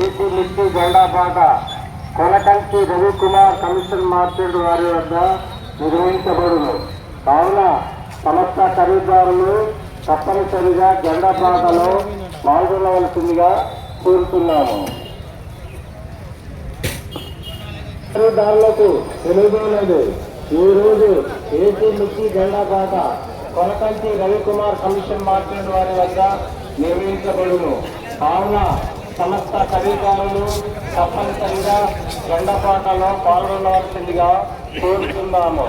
AP మిర్చి జెండా పాట. కొనకంచి రవికుమార్ కమిషన్ మార్కెట్ వారి వద్ద నిర్వహించబడును. కావున సమస్త ఖరీదారులు తప్పనిసరిగా జెండా పాటలో పాల్గొనవలసిందిగా కోరుతున్నాము. ఖరీదారులకు తెలియజేయలేదు. ఈ రోజు ఏపీ మిర్చి జెండా పాట కొనకంచి రవికుమార్ కమిషన్ మార్కెట్ వారి వద్ద నిర్వహించబడును. కావున సమస్త ఖరీదారులు తప్పనిసరిగా జెండా పాటలో పాల్గొనవలసిందిగా కోరుతున్నాము.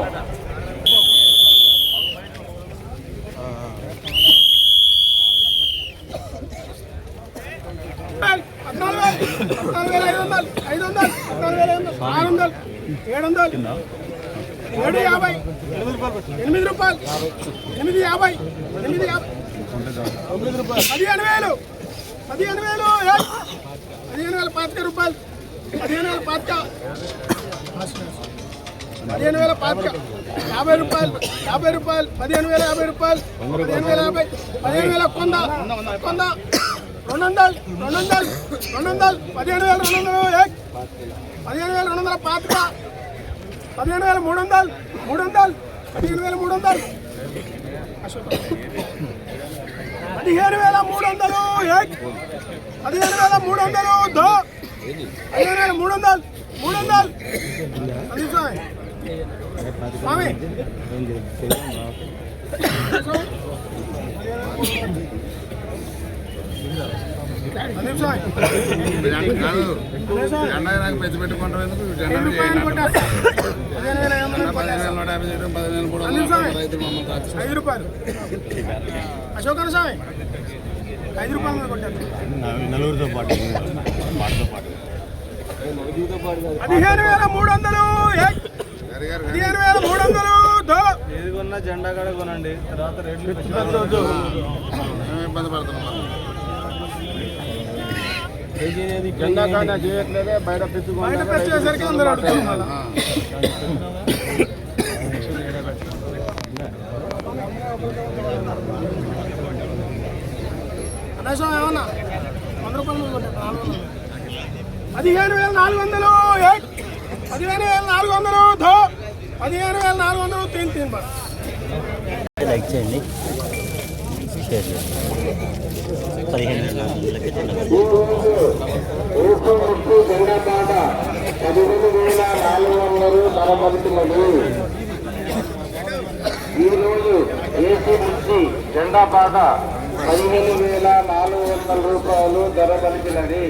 ఐదు వందలు ఐదు వందలు పద్నాలుగు ఐదు వందలు ఆరు వందలు ఏడు వందలు ఏడు యాభై ఎనిమిది రూపాయలు ఎనిమిది యాభై ఎనిమిది యాభై పదిహేను వేలు. పదిహేను వేలు పదిహేను వేల పాతిక రూపాయలు పదిహేను వేల పాతిక పదిహేను వేల పాతిక యాభై రూపాయలు యాభై రూపాయలు పదిహేను వేల యాభై రూపాయలు పదిహేను వేల యాభై పదిహేను వేల కొంద కొంద రెండు వందలు రెండు వందలు రెండు వందలు పదిహేను వేల రెండు వందలు పదిహేను వేల రెండు వందల పాతిక పదిహేను వేల మూడు వందలు మూడు వందలు పదిహేను వేల మూడు వందలు పదిహేను వేల మూడు వందలు ఏ? పదిహేను వేల మూడు వందలు దో పదిహేను వేల మూడు వందలు. మూడు వందలు. అది స్వామి. అశోకన స్వామి. ఐదు రూపాయలు మీద కొట్టారు. నలుగురితో పాటు పాటతో పాటు. పదిహేను వేల మూడు వందలు పదిహేను వేల మూడు వందలు ఏది కొన్నా జెండా కాడ కొనండి తర్వాత రేట్లు మేము ఇబ్బంది పడుతున్నాం జెండా కాడ చేయట్లేదే బయట బయట ఏమన్నా? వంద రూపాయలు వందలు. పదిహేను వేల నాలుగు వందలు? పదిహేను వేల నాలుగు వందలు ధో పదిహేను వేల నాలుగు వందలు తీన్ తీన్ లైక్ చేయండి. షేర్ చేయండి. పదిహేను వేల నాలుగు వందలు. ధర పలుకున్నది ఈ రోజు ఏసీ మిర్చి జెండా పాట పదిహేను వేల నాలుగు వందల రూపాయలు ధర కలిపినది